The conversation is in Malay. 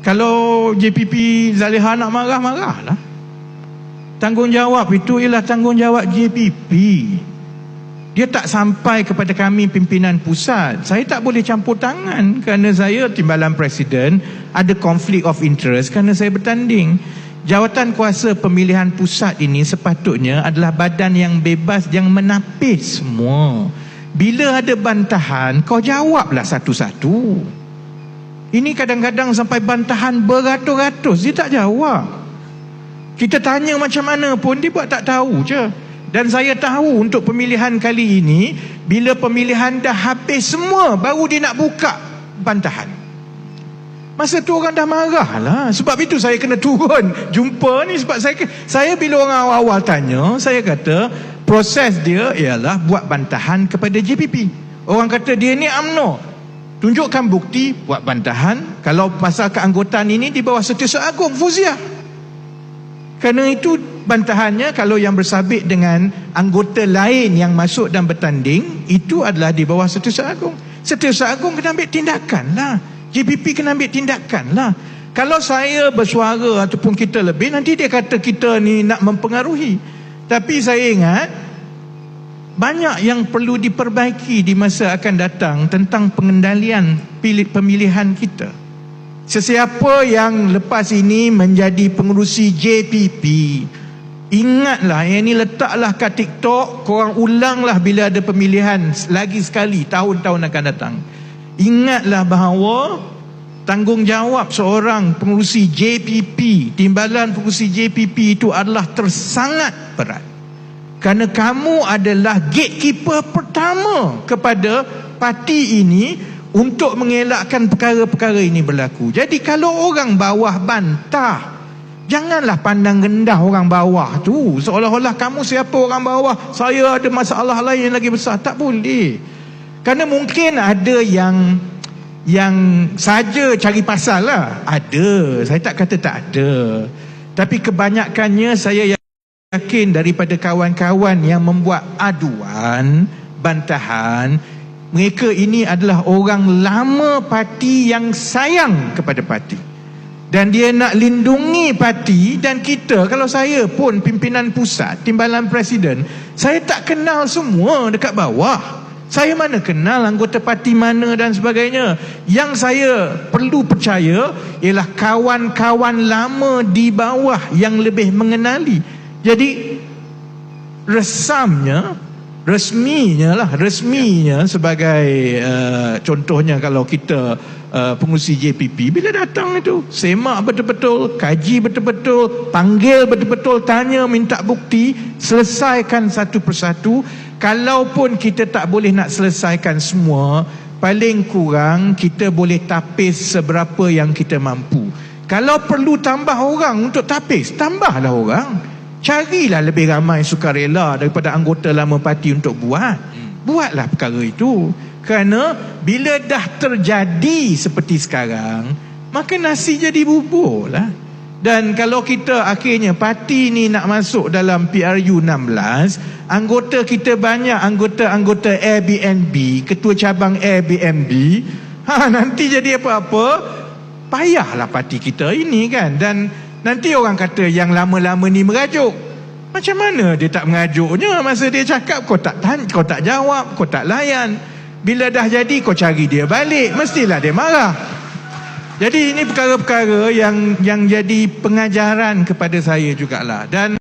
Kalau JPP Zaliha nak marah, marahlah. Tanggungjawab itu ialah tanggungjawab JPP. Dia tak sampai kepada kami pimpinan pusat. Saya tak boleh campur tangan kerana saya timbalan presiden ada konflik of interest kerana saya bertanding. Jawatan kuasa pemilihan pusat ini sepatutnya adalah badan yang bebas yang menapis semua. Bila ada bantahan, kau jawablah satu-satu. Ini kadang-kadang sampai bantahan beratus-ratus, dia tak jawab. Kita tanya macam mana pun, dia buat tak tahu je. Dan saya tahu untuk pemilihan kali ini, bila pemilihan dah habis semua, baru dia nak buka bantahan. Masa tu orang dah marah lah. Sebab itu saya kena turun jumpa ni. Sebab saya saya bila orang awal-awal tanya, saya kata proses dia ialah buat bantahan kepada JPP. Orang kata dia ni UMNO. Tunjukkan bukti, buat bantahan. Kalau pasal keanggotaan ini di bawah Setiausaha Agung, Fuzia. Kerana itu bantahannya kalau yang bersabit dengan anggota lain yang masuk dan bertanding, itu adalah di bawah Setiausaha Agung. Setiausaha Agung kena ambil tindakan lah. JPP kena ambil tindakan lah. Kalau saya bersuara ataupun kita lebih, nanti dia kata kita ni nak mempengaruhi. Tapi saya ingat, banyak yang perlu diperbaiki di masa akan datang tentang pengendalian pemilihan kita. Sesiapa yang lepas ini menjadi pengurusi JPP Ingatlah yang ini letaklah kat TikTok Korang ulanglah bila ada pemilihan lagi sekali tahun-tahun akan datang Ingatlah bahawa Tanggungjawab seorang pengurusi JPP Timbalan pengurusi JPP itu adalah tersangat berat Kerana kamu adalah gatekeeper pertama kepada parti ini untuk mengelakkan perkara-perkara ini berlaku. Jadi kalau orang bawah bantah, janganlah pandang rendah orang bawah tu. Seolah-olah kamu siapa orang bawah, saya ada masalah lain yang lagi besar. Tak boleh. Kerana mungkin ada yang yang saja cari pasal lah. Ada. Saya tak kata tak ada. Tapi kebanyakannya saya yakin daripada kawan-kawan yang membuat aduan, bantahan, mereka ini adalah orang lama parti yang sayang kepada parti. Dan dia nak lindungi parti dan kita kalau saya pun pimpinan pusat timbalan presiden saya tak kenal semua dekat bawah. Saya mana kenal anggota parti mana dan sebagainya. Yang saya perlu percaya ialah kawan-kawan lama di bawah yang lebih mengenali jadi resamnya resminya lah resminya sebagai uh, contohnya kalau kita uh, pengurusi JPP bila datang itu semak betul-betul kaji betul-betul panggil betul-betul tanya minta bukti selesaikan satu persatu. Kalaupun kita tak boleh nak selesaikan semua paling kurang kita boleh tapis seberapa yang kita mampu. Kalau perlu tambah orang untuk tapis tambahlah orang Carilah lebih ramai sukarela daripada anggota lama parti untuk buat. Buatlah perkara itu. Kerana bila dah terjadi seperti sekarang, maka nasi jadi bubur lah. Dan kalau kita akhirnya parti ni nak masuk dalam PRU 16, anggota kita banyak anggota-anggota Airbnb, ketua cabang Airbnb, ha, nanti jadi apa-apa, payahlah parti kita ini kan. Dan Nanti orang kata yang lama-lama ni merajuk. Macam mana dia tak merajuknya masa dia cakap kau tak tanya, kau tak jawab, kau tak layan. Bila dah jadi kau cari dia balik, mestilah dia marah. Jadi ini perkara-perkara yang yang jadi pengajaran kepada saya jugalah. Dan